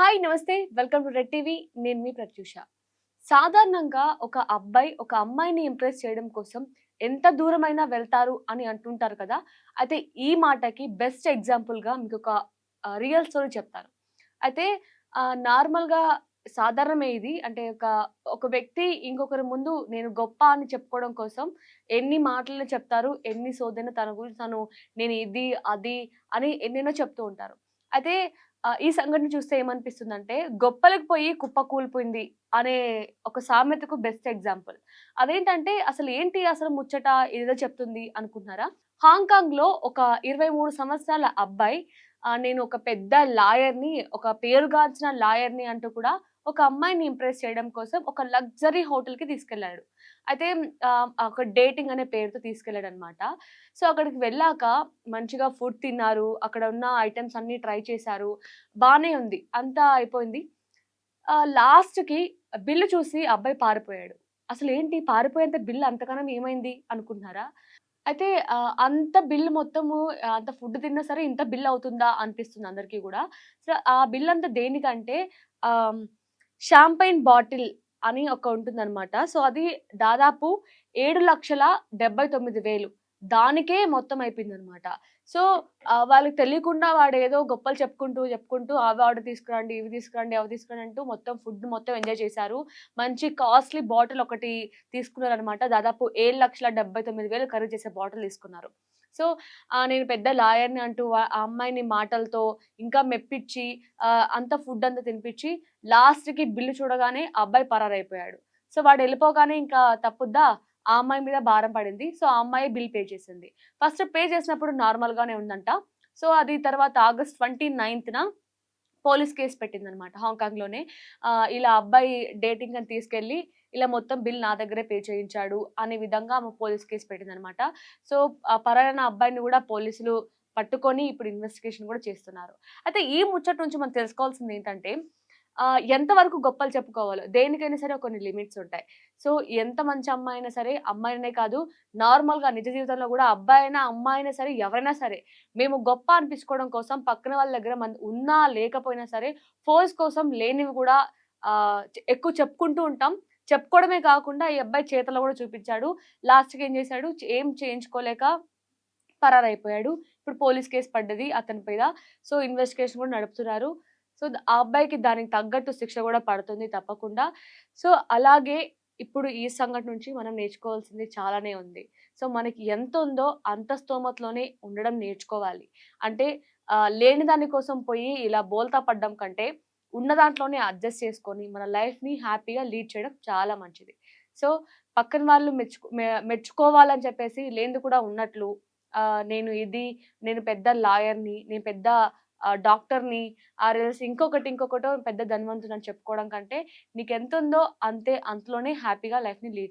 Hi namaste. Welcome to Red TV. నేను మీ ప్రత్యూష. సాధారణంగా ఒక అబ్బాయి ఒక అమ్మాయిని ఇంప్రెస్ చేయడం కోసం ఎంత దూరమైనా వెళ్తారు అని అంటుంటారు కదా? అయితే ఈ మాటకి బెస్ట్ ఎగ్జాంపుల్గా మీకు ఒక రియల్ స్టోరీ చెప్తాను. అయితే నార్మల్గా సాధారణమే ఇది. అంటే ఒక ఒక వ్యక్తి ఇంకొకరి ముందు నేను గొప్ప అని చెప్పుకోవడం కోసం ఎన్ని మాటలు చెప్తారు ఎన్ని సోదైన తన గురించి తను నేను ఇది అది అని ఎన్నెన్నో చెప్తూ ఉంటారు. అయితే ఈ సంఘటన చూస్తే ఏమనిపిస్తుందంటే గొప్పలకు పోయి కుప్ప కూలిపోయింది అనే ఒక సామెతకు బెస్ట్ ఎగ్జాంపుల్ అదేంటంటే అసలు ఏంటి అసలు ముచ్చట ఏదో చెప్తుంది అనుకుంటున్నారా? హాంకాంగ్లో ఒక ఇరవై మూడు సంవత్సరాల అబ్బాయి నేను ఒక పెద్ద లాయర్ని ఒక పేరుగాంచిన లాయర్ని అంటూ కూడా ఒక అమ్మాయిని ఇంప్రెస్ చేయడం కోసం ఒక లగ్జరీ హోటల్కి తీసుకెళ్ళాడు. తీసుకెళ్ళాడు అయితే ఒక డేటింగ్ అనే పేరుతో తీసుకెళ్ళాడు అనమాట సో అక్కడికి వెళ్ళాక మంచిగా ఫుడ్ తిన్నారు. అక్కడ ఉన్న ఐటమ్స్ అన్ని ట్రై చేశారు. బాగానే ఉంది. అంతా అయిపోయింది. లాస్ట్కి బిల్లు చూసి అబ్బాయి పారిపోయాడు. అసలు ఏంటి? పారిపోయేంత బిల్లు అంతగానం ఏమైంది? అనుకుంటున్నారా? అయితే అంత బిల్లు మొత్తము అంత ఫుడ్ తిన్నా సరే ఇంత బిల్ అవుతుందా? అనిపిస్తుంది అందరికీ కూడా. సో ఆ బిల్ అంతా దేనికంటే షాంపైన్ బాటిల్ అని ఒక ఉంటుందన్నమాట. సో అది దాదాపు ఏడు లక్షల డెబ్బై తొమ్మిది వేలు. దానికే మొత్తం అయిపోయింది అనమాట సో వాళ్ళకి తెలియకుండా వాడు ఏదో గొప్పలు చెప్పుకుంటూ చెప్పుకుంటూ అవి ఆర్డర్ తీసుకురండి ఇవి తీసుకురండి అవి తీసుకురండి అంటూ మొత్తం ఫుడ్ మొత్తం ఎంజాయ్ చేశారు. మంచి కాస్ట్లీ బాటిల్ ఒకటి తీసుకున్నారు అనమాట దాదాపు ఏడు లక్షల డెబ్బై తొమ్మిది వేలు ఖరీదు చేసే బాటిల్ తీసుకున్నారు. సో నేను పెద్ద లాయర్ని అంటూ ఆ అమ్మాయిని మాటలతో ఇంకా మెప్పించి అంత ఫుడ్ అంతా తినిపించి లాస్ట్కి బిల్లు చూడగానే అబ్బాయి పరారైపోయాడు. సో వాడు వెళ్ళిపోగానే ఇంకా తప్పుద్దా? ఆ అమ్మాయి మీద భారం పడింది. సో ఆ అమ్మాయి బిల్ పే చేసింది. ఫస్ట్ పే చేసినప్పుడు నార్మల్గానే ఉందంట. సో అది తర్వాత ఆగస్ట్ ట్వంటీ నైన్త్న పోలీస్ కేసు పెట్టిందనమాట హాంకాంగ్లోనే. ఇలా అబ్బాయి డేటింగ్ అని తీసుకెళ్ళి ఇలా మొత్తం బిల్ నా దగ్గరే పే చేయించాడు అనే విధంగా ఆమె పోలీస్ కేసు పెట్టిందనమాట సో ఆ పరాయణ అబ్బాయిని కూడా పోలీసులు పట్టుకొని ఇప్పుడు ఇన్వెస్టిగేషన్ కూడా చేస్తున్నారు. అయితే ఈ ముచ్చట నుంచి మనం తెలుసుకోవాల్సింది ఏంటంటే ఎంతవరకు గొప్పలు చెప్పుకోవాలో దేనికైనా సరే కొన్ని లిమిట్స్ ఉంటాయి. సో ఎంత మంచి అమ్మాయి అయినా సరే అమ్మాయినే కాదు నార్మల్గా నిజ జీవితంలో కూడా అబ్బాయి అయినా అమ్మాయి అయినా సరే ఎవరైనా సరే మేము గొప్ప అనిపించుకోవడం కోసం పక్కన వాళ్ళ దగ్గర మన ఉన్నా లేకపోయినా సరే ఫోర్స్ కోసం లేనివి కూడా ఎక్కువ చెప్పుకుంటూ ఉంటాం. చెప్పుకోవడమే కాకుండా ఈ అబ్బాయి చేతలో కూడా చూపించాడు. లాస్ట్కి ఏం చేశాడు? ఏం చేయించుకోలేక పరారైపోయాడు. ఇప్పుడు పోలీస్ కేసు పడ్డది అతని మీద. సో ఇన్వెస్టిగేషన్ కూడా నడుపుతున్నారు. సో ఆ అబ్బాయికి దానికి తగ్గట్టు శిక్ష కూడా పడుతుంది తప్పకుండా. సో అలాగే ఇప్పుడు ఈ సంఘటన నుంచి మనం నేర్చుకోవాల్సింది చాలానే ఉంది. సో మనకి ఎంత ఉందో అంత స్తోమతలోనే ఉండడం నేర్చుకోవాలి. అంటే లేని దానికోసం పోయి ఇలా బోల్తా పడ్డం కంటే ఉన్న దాంట్లోనే అడ్జస్ట్ చేసుకొని మన లైఫ్ని హ్యాపీగా లీడ్ చేయడం చాలా మంచిది. సో పక్కన వాళ్ళు మెచ్చుకో మె- మెచ్చుకోవాలని చెప్పేసి లేనిది కూడా ఉన్నట్లు నేను ఇది నేను పెద్ద లాయర్ని నేను పెద్ద ఆ, డాక్టర్ని ఆర్ఎల్స్ ఇంకొకటి ఇంకొకటో పెద్ద ధనవంతుని అని చెప్పుకోవడం కంటే నీకు ఎంత ఉందో అంతే అంతలోనే హ్యాపీగా లైఫ్ని లీడ్